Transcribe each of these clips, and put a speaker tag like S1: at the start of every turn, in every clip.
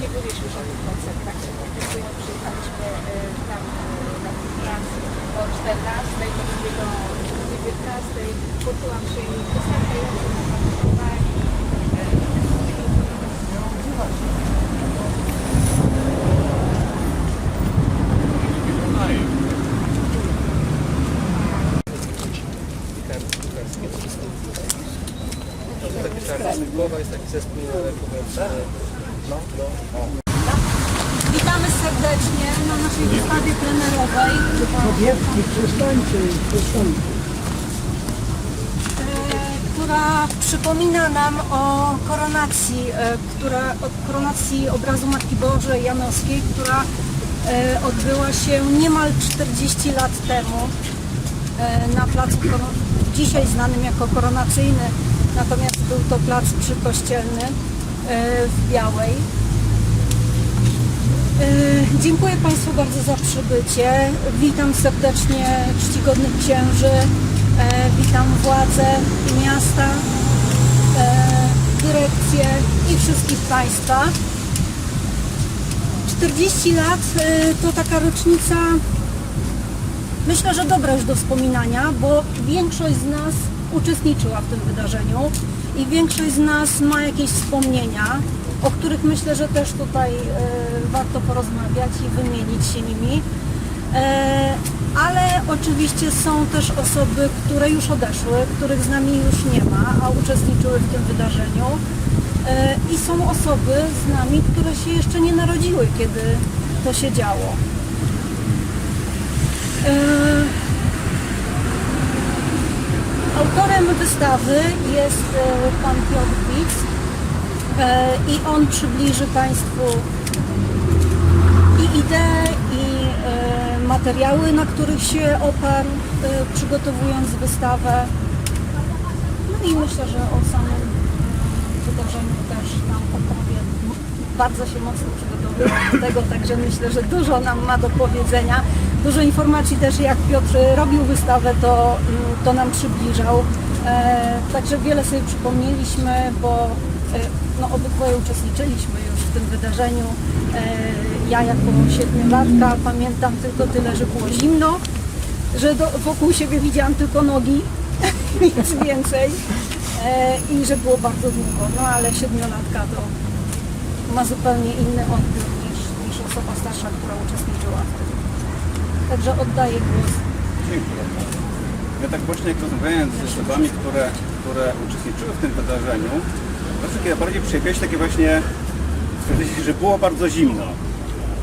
S1: Nie byliśmy żadnych koncertach, się podpisują, przyjechaliśmy tam na 14 do 19, poczułam się i piosenkę, ja się
S2: Głowa jest taki zespół powiedzmy. No, no.
S3: Witamy serdecznie na naszej wystawie plenerowej,
S4: Kobietki, przestańcie, przestańcie.
S3: e, która przypomina nam o koronacji, e, która, o koronacji obrazu Matki Bożej Janowskiej, która e, odbyła się niemal 40 lat temu e, na placu dzisiaj znanym jako koronacyjny, natomiast był to plac przykościelny e, w Białej. E, Dziękuję Państwu bardzo za przybycie. Witam serdecznie czcigodnych księży, e, witam władze miasta, dyrekcję i wszystkich Państwa. 40 lat to taka rocznica, myślę, że dobra już do wspominania, bo większość z nas uczestniczyła w tym wydarzeniu i większość z nas ma jakieś wspomnienia, o których myślę, że też tutaj e, warto porozmawiać i wymienić się nimi. E, ale oczywiście są też osoby, które już odeszły, których z nami już nie ma, a uczestniczyły w tym wydarzeniu. E, I są osoby z nami, które się jeszcze nie narodziły, kiedy to się działo. E, Autorem wystawy jest e, pan Piotr Wicz e, i on przybliży Państwu i idee, i e, materiały, na których się oparł, przygotowując wystawę. No i myślę, że o samym wydarzeniu też nam opowie. Bardzo się mocno przygotowując tego, także myślę, że dużo nam ma do powiedzenia. Dużo informacji też, jak Piotr robił wystawę, to, mm, to nam przybliżał. E, także wiele sobie przypomnieliśmy, bo e, no, obydwoje uczestniczyliśmy już w tym wydarzeniu. E, ja jako siedmiolatka pamiętam tylko tyle, że było zimno, że do, wokół siebie widziałam tylko nogi, nic więcej i że było bardzo długo, no ale siedmiolatka to ma zupełnie inny odbiór niż, niż osoba starsza, która uczestniczyła w tym. Także oddaję głos.
S5: Dziękuję. Ja tak właśnie jak rozmawiając z osobami, które, które uczestniczyły w tym wydarzeniu, to takie bardziej przejawiałeś takie właśnie stwierdzenie, że było bardzo zimno.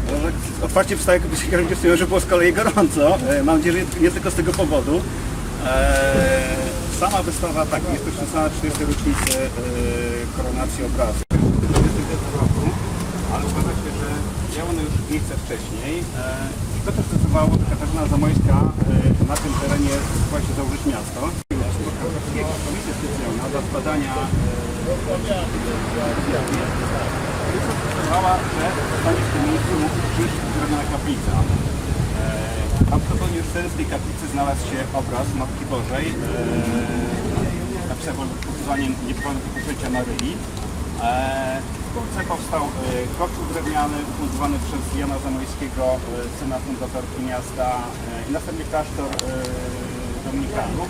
S5: No, Otwarcie wstaje, wnioskują, że było z kolei gorąco. E, Mam nadzieję, że nie tylko z tego powodu. Eee, sama wystawa, tak, jest poświęcona 40. rocznicy e, koronacji obrazu. W 1920 roku, ale uważa się, że miało ono już miejsce wcześniej. E, to też zdecydowało, Katarzyna Zamojska e, na tym terenie się założyć miasto. Komisja specjalna dla zbadania że zostanie w tym miejscu dziś zrobiona kaplica. Prawdopodobnie już w tej kaplicy znalazł się obraz Matki Bożej napisany pod poczęcia Maryi. E, Wkrótce powstał e, kościół drewniany ufundowany przez Jana Zamojskiego, e, syna fundatorki miasta i następnie klasztor dominikanów.